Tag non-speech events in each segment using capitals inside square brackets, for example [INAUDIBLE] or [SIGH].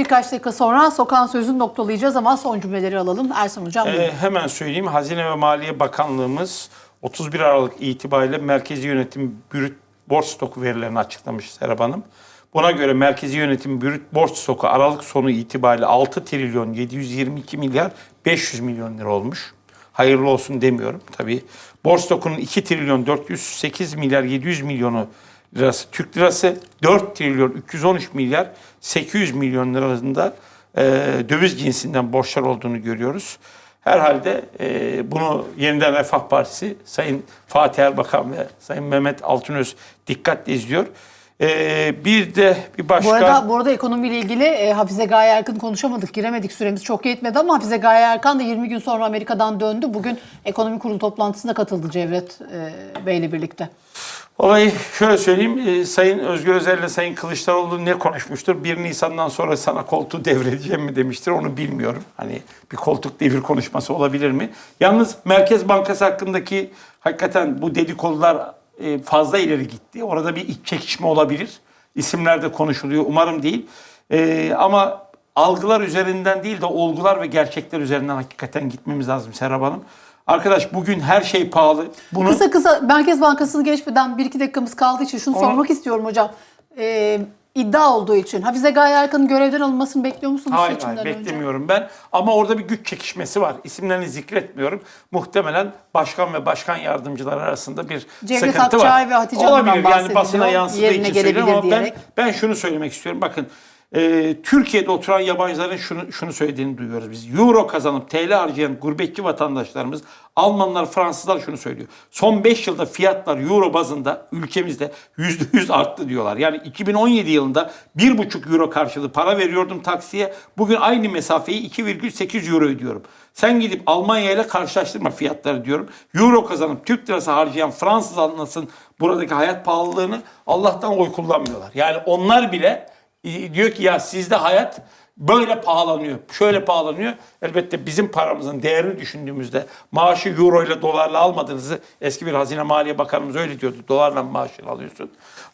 Birkaç dakika sonra sokağın sözünü noktalayacağız ama son cümleleri alalım. Ersan Hocam. Ee, hemen söyleyeyim. Hazine ve Maliye Bakanlığımız 31 Aralık itibariyle Merkezi Yönetim Brüt Borç Stoku verilerini açıklamış Serap Hanım. Buna göre Merkezi Yönetim Brüt Borç Stoku Aralık sonu itibariyle 6 trilyon 722 milyar 500 milyon lira olmuş. Hayırlı olsun demiyorum tabii. Borç stokunun 2 trilyon 408 milyar 700 milyonu lirası Türk lirası, 4 trilyon 313 milyar 800 milyon lirasında e, döviz cinsinden borçlar olduğunu görüyoruz. Herhalde e, bunu yeniden Refah Partisi Sayın Fatih Erbakan ve Sayın Mehmet Altınöz dikkatle izliyor. E, bir de bir başka... Bu arada, bu arada ekonomiyle ilgili e, Hafize Gaye Erkan konuşamadık, giremedik. Süremiz çok yetmedi ama Hafize Gaye Erkan da 20 gün sonra Amerika'dan döndü. Bugün ekonomi kurulu toplantısına katıldı Cevdet e, Bey'le birlikte. Olayı şöyle söyleyeyim. e, Sayın Özgür Özel ile Sayın Kılıçdaroğlu ne konuşmuştur? 1 Nisan'dan sonra sana koltuğu [LAUGHS] devredeceğim mi demiştir. Onu bilmiyorum. Hani bir koltuk devir konuşması olabilir mi? Yalnız Merkez Bankası hakkındaki hakikaten bu dedikodular fazla ileri gitti. Orada bir iç çekişme olabilir. İsimler de konuşuluyor. Umarım değil. E, ama algılar üzerinden değil de olgular ve gerçekler üzerinden hakikaten gitmemiz lazım Serap Hanım. Arkadaş bugün her şey pahalı. Bunu Kısa kısa Merkez Bankası'nı geçmeden bir iki dakikamız kaldığı için şunu Onu- sormak istiyorum hocam. E, iddia olduğu için Hafize Gaye Erkan'ın görevden alınmasını bekliyor musunuz Hayır, seçimden hayır önce? beklemiyorum ben. Ama orada bir güç çekişmesi var. İsimlerini zikretmiyorum. Muhtemelen başkan ve başkan yardımcılar arasında bir Cevdet sıkıntı Akçay var. ve Hatice Hanım'dan Olabilir yani basına yansıdığı Yerine için söylüyorum gelebilir ama ben, diyerek. ben şunu söylemek istiyorum. Bakın e, Türkiye'de oturan yabancıların şunu, şunu söylediğini duyuyoruz biz. Euro kazanıp TL harcayan gurbetçi vatandaşlarımız Almanlar, Fransızlar şunu söylüyor. Son 5 yılda fiyatlar Euro bazında ülkemizde %100 arttı diyorlar. Yani 2017 yılında 1,5 Euro karşılığı para veriyordum taksiye. Bugün aynı mesafeyi 2,8 Euro ödüyorum. Sen gidip Almanya ile karşılaştırma fiyatları diyorum. Euro kazanıp Türk lirası harcayan Fransız anlasın buradaki hayat pahalılığını Allah'tan oy kullanmıyorlar. Yani onlar bile diyor ki ya sizde hayat böyle pahalanıyor, şöyle pahalanıyor. Elbette bizim paramızın değerini düşündüğümüzde maaşı euro ile dolarla almadığınızı eski bir Hazine Maliye Bakanımız öyle diyordu. Dolarla maaşını alıyorsun.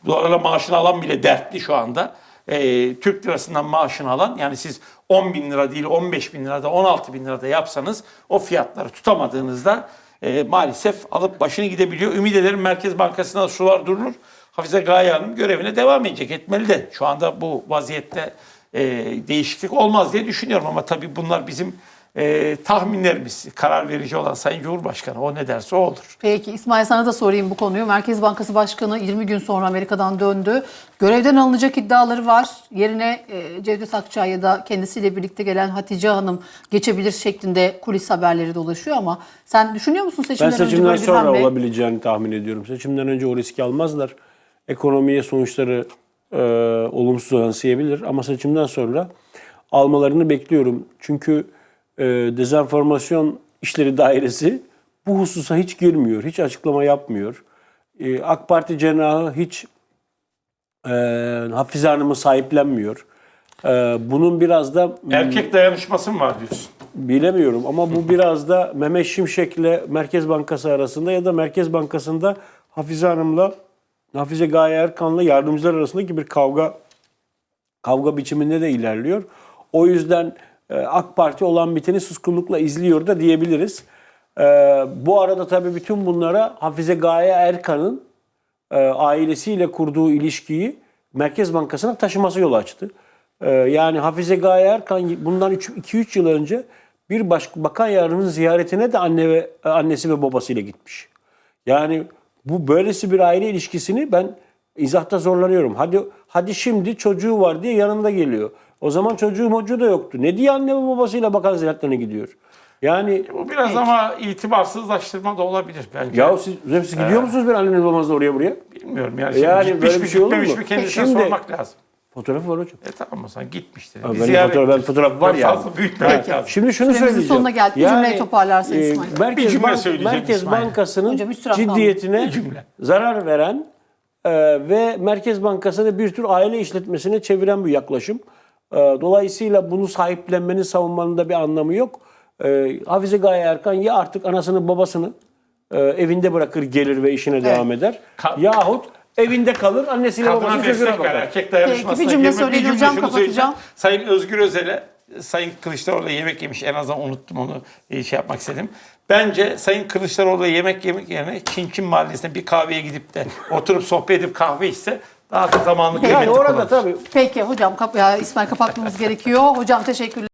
Dolarla maaşını alan bile dertli şu anda. Ee, Türk lirasından maaşını alan yani siz 10 bin lira değil 15 bin lirada 16 bin lirada yapsanız o fiyatları tutamadığınızda e, maalesef alıp başını gidebiliyor. Ümit ederim Merkez Bankası'na sular durulur. Hafize Gaye Hanım görevine devam edecek. Etmeli de. Şu anda bu vaziyette e, değişiklik olmaz diye düşünüyorum. Ama tabii bunlar bizim e, tahminlerimiz. Karar verici olan Sayın Cumhurbaşkanı. O ne derse o olur. Peki İsmail sana da sorayım bu konuyu. Merkez Bankası Başkanı 20 gün sonra Amerika'dan döndü. Görevden alınacak iddiaları var. Yerine e, Cevdet Akçay ya da kendisiyle birlikte gelen Hatice Hanım geçebilir şeklinde kulis haberleri dolaşıyor ama sen düşünüyor musun Ben seçimden önce seçimden böyle bir sonra olabileceğini tahmin ediyorum. Seçimden önce o riski almazlar. Ekonomiye sonuçları e, olumsuz yansıyabilir ama seçimden sonra almalarını bekliyorum. Çünkü e, dezenformasyon işleri dairesi bu hususa hiç girmiyor, hiç açıklama yapmıyor. E, AK Parti cenahı hiç e, Hafize Hanım'ı sahiplenmiyor. E, bunun biraz da Erkek dayanışması mı var diyorsun? Bilemiyorum ama bu biraz da Mehmet Şimşek'le Merkez Bankası arasında ya da Merkez Bankası'nda Hafize Hanım'la Hafize Gaye Erkan'la yardımcılar arasındaki bir kavga kavga biçiminde de ilerliyor. O yüzden e, AK Parti olan biteni suskunlukla izliyor da diyebiliriz. E, bu arada tabii bütün bunlara Hafize Gaye Erkan'ın e, ailesiyle kurduğu ilişkiyi Merkez Bankası'na taşıması yol açtı. Yani Hafize Gaye Erkan bundan 2-3 yıl önce bir baş, bakan yardımcının ziyaretine de anne ve annesi ve babasıyla gitmiş. Yani bu böylesi bir aile ilişkisini ben izahta zorlanıyorum. Hadi hadi şimdi çocuğu var diye yanında geliyor. O zaman çocuğu mocuğu da yoktu. Ne diye anne babasıyla bakan ziyaretlerine gidiyor? Yani Bu biraz ama itibarsızlaştırma da olabilir bence. ya siz, siz gidiyor musunuz bir anneniz babanızla oraya buraya? Bilmiyorum yani. Yani böyle bir şey olur mu? kendisine Şimdi- sormak lazım. Fotoğrafı var hocam. E tamam o zaman gitmiştir. Ha, Bir benim fotoğraf- ben fotoğraf var yani. Fazla büyütmemek lazım. Şimdi şunu Süremizin söyleyeceğim. sonuna geldik. Bir cümleyi toparlarsan e, İsmail. Merkez, Bir cümle söyleyeceğim Merkez İsmail. Bankası'nın Hocam üç taraftan ciddiyetine Bir zarar veren e, ve Merkez Bankası'nı bir tür aile işletmesine çeviren bu yaklaşım. E, dolayısıyla bunu sahiplenmenin, savunmanın da bir anlamı yok. E, Hafize Gaye Erkan ya artık anasını babasını e, evinde bırakır gelir ve işine devam eder. Ka- Yahut Evinde kalır, annesiyle Kadına babasının çocuğuna destek ver. bakar. Erkek dayanışmasına Peki, bir cümle girme. söyleyin cümle hocam, şunu kapatacağım. söyleyeceğim. Sayın Özgür Özel'e Sayın Kılıçdaroğlu'la yemek yemiş. En azından unuttum onu e, şey yapmak istedim. Bence Sayın Kılıçdaroğlu'la yemek yemek yerine Çin Çin Mahallesi'ne bir kahveye gidip de oturup sohbet edip kahve içse daha da zamanlı Yani kıymetli orada kullanır. tabii Peki hocam kap- ya, İsmail kapatmamız gerekiyor. Hocam teşekkürler.